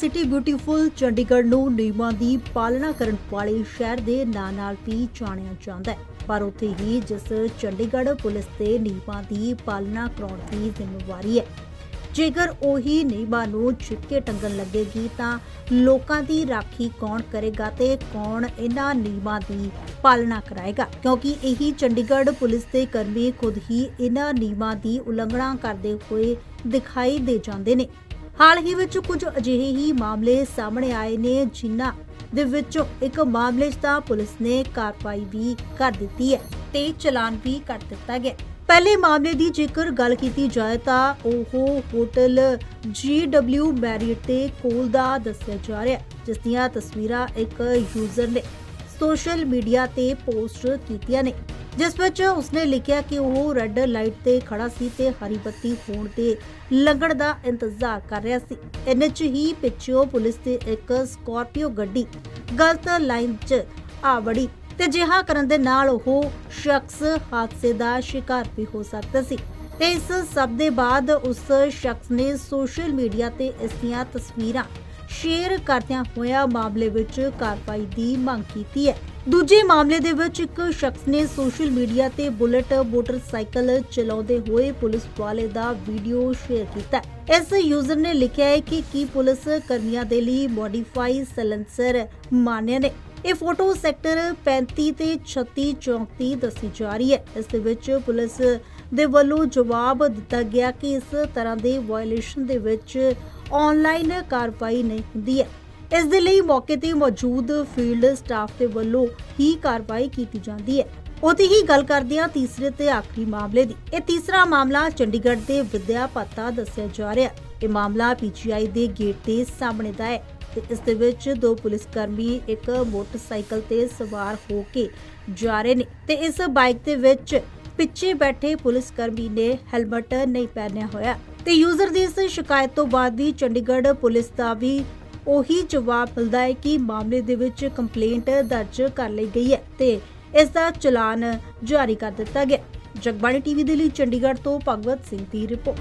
City beautiful Chandigarh ਨੂੰ ਨਿਯਮਾਂ ਦੀ ਪਾਲਣਾ ਕਰਨ ਵਾਲੇ ਸ਼ਹਿਰ ਦੇ ਨਾਂ ਨਾਲ ਵੀ ਜਾਣਿਆ ਜਾਂਦਾ ਹੈ। ਪਰ ਉੱਥੇ ਹੀ ਜਿਸ ਚੰਡੀਗੜ੍ਹ ਪੁਲਿਸ ਤੇ ਨਿਯਮਾਂ ਦੀ ਪਾਲਣਾ ਕਰਾਉਣ ਦੀ ਜ਼ਿੰਮੇਵਾਰੀ ਹੈ। ਜੇਕਰ ਉਹੀ ਨਿਯਮਾਂ ਨੂੰ ਛਿੱਕੇ ਟੰਗਣ ਲੱਗੇਗੀ ਤਾਂ ਲੋਕਾਂ ਦੀ ਰਾਖੀ ਕੌਣ ਕਰੇਗਾ ਤੇ ਕੌਣ ਇਹਨਾਂ ਨਿਯਮਾਂ ਦੀ ਪਾਲਣਾ ਕਰਾਏਗਾ? ਕਿਉਂਕਿ ਇਹੀ ਚੰਡੀਗੜ੍ਹ ਪੁਲਿਸ ਦੇ ਕਰਮੀ ਖੁਦ ਹੀ ਇਹਨਾਂ ਨਿਯਮਾਂ ਦੀ ਉਲੰਘਣਾ ਕਰਦੇ ਹੋਏ ਦਿਖਾਈ ਦੇ ਜਾਂਦੇ ਨੇ। ਹਾਲ ਹੀ ਵਿੱਚ ਕੁਝ ਅਜਿਹੇ ਹੀ ਮਾਮਲੇ ਸਾਹਮਣੇ ਆਏ ਨੇ, ਜਿਨ੍ਹਾਂ ਦੇ ਵਿੱਚੋਂ ਇੱਕ ਮਾਮਲੇ 'ਚ ਤਾਂ ਪੁਲਿਸ ਨੇ ਕਾਰਵਾਈ ਵੀ ਕਰ ਦਿੱਤੀ ਹੈ ਤੇ ਚਲਾਨ ਵੀ ਕੱਟ ਦਿੱਤਾ ਗਿਆ ਪਹਿਲੇ ਮਾਮਲੇ ਦੀ ਜੇਕਰ ਗੱਲ ਕੀਤੀ ਜਾਏ ਤਾਂ ਉਹ ਹੋਟਲ GW ਮੈਰੀਟ ਦੇ ਕੋਲ ਦਾ ਦੱਸਿਆ ਜਾ ਰਿਹਾ ਜਿਸ ਦੀਆਂ ਤਸਵੀਰਾਂ ਇੱਕ ਯੂਜ਼ਰ ਨੇ ਸੋਸ਼ਲ ਮੀਡੀਆ ਤੇ ਪੋਸਟ ਕੀਤੀਆਂ ਨੇ। ਜਿਸ ਵਿੱਚ ਉਸਨੇ ਲਿਖਿਆ ਕਿ ਉਹ ਰੈੱਡ ਲਾਈਟ ਤੇ ਖੜਾ ਸੀ ਤੇ ਹਰੀ ਬੱਤੀ ਹੋਣ ਤੇ ਲੰਘਣ ਦਾ ਇੰਤਜ਼ਾਰ ਕਰ ਰਿਹਾ ਸੀ। ਇੰਨੇ 'ਚ ਹੀ ਪਿੱਛੋਂ ਪੁਲਿਸ ਤੇ ਇੱਕ ਸਕਾਰਪੀਓ ਗੱਡੀ ਗਲਤ ਲਾਈਨ 'ਚ ਆ ਵੜੀ ਤੇ ਜਿਹਾ ਕਰਨ ਦੇ ਨਾਲ ਉਹ ਸ਼ਖਸ ਹਾਦਸੇ ਦਾ ਸ਼ਿਕਾਰ ਵੀ ਹੋ ਸਕਦਾ ਸੀ। ਤੇ ਇਸ ਸਭ ਦੇ ਬਾਅਦ ਉਸ ਸ਼ਖਸ ਨੇ ਸੋਸ਼ਲ ਮੀਡੀਆ ਤੇ ਇਸ ਦੀਆਂ ਤਸਵੀਰਾਂ ਸ਼ੇਅਰ ਕਰਦਿਆਂ ਹੋਇਆ ਮਾਮਲੇ ਵਿੱਚ ਕਾਰਵਾਈ ਦੀ ਮੰਗ ਕੀਤੀ ਹੈ। ਦੂਜੇ ਮਾਮਲੇ ਦੇ ਵਿੱਚ ਇੱਕ ਸ਼ਖਸ ਨੇ ਸੋਸ਼ਲ ਮੀਡੀਆ ਤੇ ਬੁਲਟ ਮੋਟਰਸਾਈਕਲ ਚਲਾਉਂਦੇ ਹੋਏ ਪੁਲਿਸ ਵਾਲੇ ਦਾ ਵੀਡੀਓ ਸ਼ੇਅਰ ਕੀਤਾ ਇਸ ਯੂਜ਼ਰ ਨੇ ਲਿਖਿਆ ਹੈ ਕਿ ਕੀ ਪੁਲਿਸ ਕਰਮੀਆਂ ਦੇ ਲਈ ਮੋਡੀਫਾਈ ਸੈਲੈਂਸਰ ਮਾਨਿਆ ਨੇ। ਇਹ ਫੋਟੋ ਸੈਕਟਰ 35 ਤੇ 36 34 ਦੱਸੀ ਜਾ ਰਹੀ ਹੈ। ਇਸ ਦੇ ਵਿੱਚ ਪੁਲਿਸ ਦੇ ਵੱਲੋਂ ਜਵਾਬ ਦਿੱਤਾ ਗਿਆ ਕਿ ਇਸ ਤਰ੍ਹਾਂ ਦੇ ਵਾਇਲੇਸ਼ਨ ਦੇ ਵਿੱਚ ਆਨਲਾਈਨ ਕਾਰਵਾਈ ਨਹੀਂ ਹੁੰਦੀ ਹੈ। ਇਸ ਦੇ ਲਈ ਮੌਕੇ ਤੇ ਮੌਜੂਦ ਫੀਲਡ ਸਟਾਫ ਦੇ ਵੱਲੋਂ ਹੀ ਕਾਰਵਾਈ ਕੀਤੀ ਜਾਂਦੀ ਹੈ। ਉਹਦੀ ਹੀ ਗੱਲ ਕਰਦੇ ਹਾਂ ਤੀਸਰੇ ਤੇ ਆਖਰੀ ਮਾਮਲੇ ਦੀ। ਇਹ ਤੀਸਰਾ ਮਾਮਲਾ ਚੰਡੀਗੜ੍ਹ ਦੇ ਵਿਦਿਆ ਭੱਤਾ ਦੱਸਿਆ ਜਾ ਰਿਹਾ ਇਹ ਮਾਮਲਾ ਪੀਜੀਆਈ ਦੇ ਗੇਟ ਦੇ ਸਾਹਮਣੇ ਦਾ ਹੈ ਤੇ ਇਸ ਦੇ ਵਿੱਚ ਦੋ ਪੁਲਿਸ ਕਰਮੀ ਇੱਕ ਮੋਟਰਸਾਈਕਲ ਤੇ ਸਵਾਰ ਹੋ ਕੇ ਜਾ ਰਹੇ ਨੇ ਤੇ ਇਸ ਬਾਈਕ ਦੇ ਵਿੱਚ ਪਿੱਛੇ ਬੈਠੇ ਪੁਲਿਸ ਕਰਮੀ ਨੇ ਹੈਲਮਟ ਨਹੀਂ ਪਹਿਨਿਆ ਹੋਇਆ। ਤੇ ਯੂਜ਼ਰ ਦੀ ਇਸ ਸ਼ਿਕਾਇਤ ਤੋਂ ਬਾਅਦ ਵੀ ਚੰਡੀਗੜ੍ਹ ਪੁਲਿਸ ਦਾ ਵੀ ਉਹੀ ਜਵਾਬ ਮਿਲਦਾ ਹੈ ਕਿ ਮਾਮਲੇ ਦੇ ਵਿੱਚ ਕੰਪਲੇਂਟ ਦਰਜ ਕਰ ਲਈ ਗਈ ਹੈ ਤੇ ਇਸ ਦਾ ਚਲਾਨ ਜਾਰੀ ਕਰ ਦਿੱਤਾ ਗਿਆ ਜਗਬਾਣੀ ਟੀਵੀ ਦੇ ਲਈ ਚੰਡੀਗੜ੍ਹ ਤੋਂ ਭਗਵਤ ਸਿੰਘ ਦੀ ਰਿਪੋਰਟ।